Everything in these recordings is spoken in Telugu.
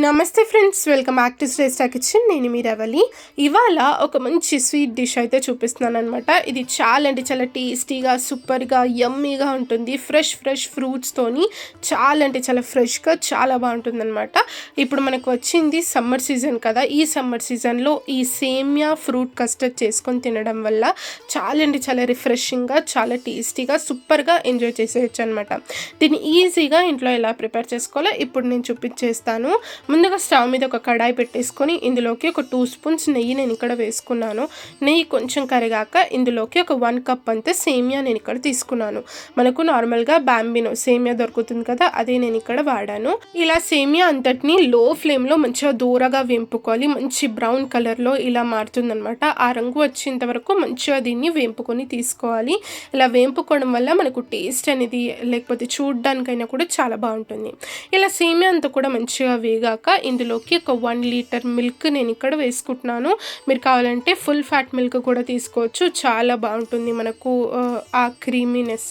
నమస్తే friends welcome back to Shreshta kitchen. నేను మీ రవలి. ఇవాళ ఒక మంచి స్వీట్ డిష్ అయితే చూపిస్తున్నాను అనమాట ఇది చాలా అంటే చాలా టేస్టీగా సూపర్గా యమ్మీగా ఉంటుంది. ఫ్రెష్ ఫ్రెష్ ఫ్రూట్స్తోని చాలా అంటే చాలా ఫ్రెష్గా చాలా బాగుంటుంది అనమాట ఇప్పుడు మనకు వచ్చింది సమ్మర్ సీజన్ కదా. ఈ సమ్మర్ సీజన్లో ఈ సేమియా ఫ్రూట్ కస్టర్డ్ చేసుకొని తినడం వల్ల చాలా అంటే చాలా రిఫ్రెషింగ్గా చాలా టేస్టీగా సూపర్గా ఎంజాయ్ చేసేయచ్చు అనమాట దీన్ని ఈజీగా ఇంట్లో ఎలా ప్రిపేర్ చేసుకోవాలో ఇప్పుడు నేను చూపించేస్తాను. ముందుగా స్టవ్ మీద ఒక కడాయి పెట్టేసుకొని ఇందులోకి ఒక టూ స్పూన్స్ నెయ్యి నేను ఇక్కడ వేసుకున్నాను. నెయ్యి కొంచెం కరిగాక ఇందులోకి ఒక వన్ కప్ అంతా సేమియా నేను ఇక్కడ తీసుకున్నాను. మనకు నార్మల్గా బ్యాంబినో సేమియా దొరుకుతుంది కదా అదే నేను ఇక్కడ వాడాను. ఇలా సేమియా అంతటిని లో ఫ్లేమ్లో మంచిగా దూరగా వేంపుకోవాలి. మంచి బ్రౌన్ కలర్లో ఇలా మారుతుందనమాట ఆ రంగు వచ్చేంత వరకు మంచిగా దీన్ని వేంపుకొని తీసుకోవాలి. ఇలా వేంపుకోవడం వల్ల మనకు టేస్ట్ అనేది లేకపోతే చూడడానికైనా కూడా చాలా బాగుంటుంది. ఇలా సేమియా అంతా కూడా మంచిగా వేగాక ఇందులోకి ఒక వన్ లీటర్ మిల్క్ నేను ఇక్కడ వేసుకుంటున్నాను. మీరు కావాలంటే ఫుల్ ఫ్యాట్ మిల్క్ కూడా తీసుకోవచ్చు. చాలా బాగుంటుంది మనకు ఆ, క్రీమీనెస్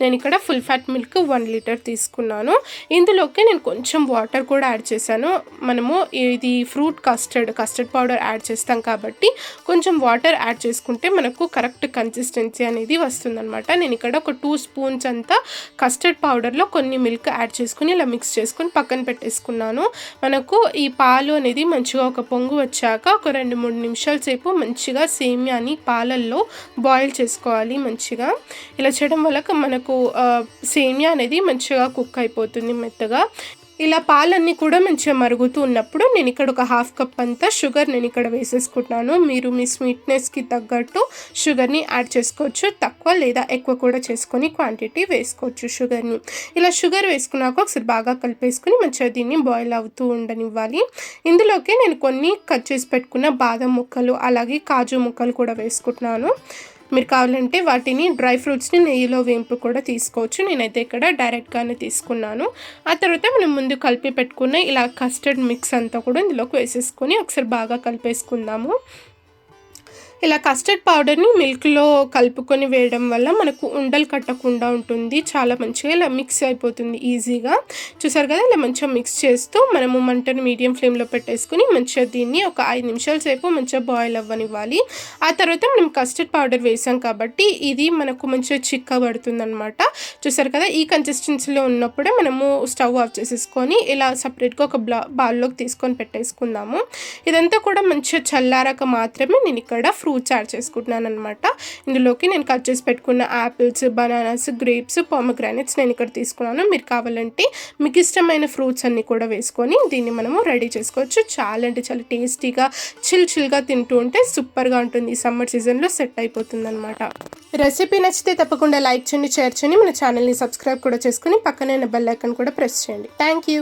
నేను ఇక్కడ full fat milk one litre తీసుకున్నాను. ఇందులోకి నేను కొంచెం వాటర్ కూడా యాడ్ చేశాను. మనము ఇది fruit custard custard powder add చేస్తాం కాబట్టి కొంచెం వాటర్ యాడ్ చేసుకుంటే మనకు కరెక్ట్ కన్సిస్టెన్సీ అనేది వస్తుందన్నమాట. నేను ఇక్కడ ఒక టూ స్పూన్స్ అంతా కస్టర్డ్ పౌడర్లో కొన్ని మిల్క్ యాడ్ చేసుకుని ఇలా మిక్స్ చేసుకొని పక్కన పెట్టేసుకున్నాను. మనకు ఈ పాలు అనేది మంచిగా ఒక పొంగు వచ్చాక ఒక రెండు మూడు నిమిషాల సేపు మంచిగా సేమియాని పాలల్లో బాయిల్ చేసుకోవాలి మంచిగా. ఇలా చేయడం వల్ల మనకు సేమియా అనేది మంచిగా కుక్ అయిపోతుంది మెత్తగా. ఇలా పాలన్నీ కూడా మంచిగా మరుగుతూ ఉన్నప్పుడు నేను ఇక్కడ ఒక హాఫ్ కప్ అంతా షుగర్ నేను ఇక్కడ వేసేసుకుంటున్నాను. మీరు మీ స్వీట్నెస్కి తగ్గట్టు షుగర్ని యాడ్ చేసుకోవచ్చు. తక్కువ లేదా ఎక్కువ కూడా చేసుకొని క్వాంటిటీ వేసుకోవచ్చు షుగర్ని. ఇలా షుగర్ వేసుకున్నాక ఒకసారి బాగా కలిపేసుకుని మంచిగా దీన్ని బాయిల్ అవుతూ ఉండనివ్వాలి. ఇందులోకి నేను కొన్ని కట్ చేసి పెట్టుకున్న బాదం ముక్కలు అలాగే కాజు ముక్కలు కూడా వేసుకుంటున్నాను. మీరు కావాలంటే వాటిని డ్రై ఫ్రూట్స్ని నెయ్యిలో వేంపు కూడా తీసుకోవచ్చు. నేనైతే ఇక్కడ డైరెక్ట్గానే తీసుకున్నాను. ఆ తర్వాత మనం ముందు కలిపి పెట్టుకున్న ఇలా కస్టర్డ్ మిక్స్ అంతా కూడా ఇందులోకి వేసేసుకొని ఒకసారి బాగా కలిపేసుకుందాము. ఇలా కస్టర్డ్ పౌడర్ని మిల్క్లో కలుపుకొని వేయడం వల్ల మనకు ఉండలు కట్టకుండా ఉంటుంది. చాలా మంచిగా ఇలా మిక్స్ అయిపోతుంది ఈజీగా. చూసారు కదా ఇలా మంచిగా మిక్స్ చేస్తూ మనము మంటను మీడియం ఫ్లేమ్లో పెట్టేసుకుని మంచిగా దీన్ని ఒక ఐదు నిమిషాల సేపు మంచిగా బాయిల్ అవ్వనివ్వాలి. ఆ తర్వాత మనం కస్టర్డ్ పౌడర్ వేసాం కాబట్టి ఇది మనకు మంచిగా చిక్కబడుతుంది అనమాట చూసారు కదా ఈ కన్సిస్టెన్సీలో ఉన్నప్పుడే మనము స్టవ్ ఆఫ్ చేసేసుకొని ఇలా సపరేట్గా ఒక బ్లా బౌల్లోకి తీసుకొని పెట్టేసుకుందాము. ఇదంతా కూడా మంచిగా చల్లారాక మాత్రమే నేను ఇక్కడ ఫ్రూట్ ఫ్రూట్స్ యాడ్ చేసుకుంటున్నాను అనమాట ఇందులోకి నేను కట్ చేసి పెట్టుకున్న యాపిల్స్ బనానాస్ గ్రేప్స్ పామగ్రానైట్స్ నేను ఇక్కడ తీసుకున్నాను. మీరు కావాలంటే మీకు ఇష్టమైన ఫ్రూట్స్ అన్నీ కూడా వేసుకొని దీన్ని మనము రెడీ చేసుకోవచ్చు. చాలా అంటే చాలా టేస్టీగా చిల్ చిల్గా తింటూ ఉంటే సూపర్గా ఉంటుంది. ఈ సమ్మర్ సీజన్లో సెట్ అయిపోతుంది అనమాట రెసిపీ నచ్చితే తప్పకుండా లైక్ చేయండి షేర్ చేయండి. మన ఛానల్ని సబ్స్క్రైబ్ కూడా చేసుకుని పక్కనే బెల్ ఐకన్ కూడా ప్రెస్ చేయండి. Thank you.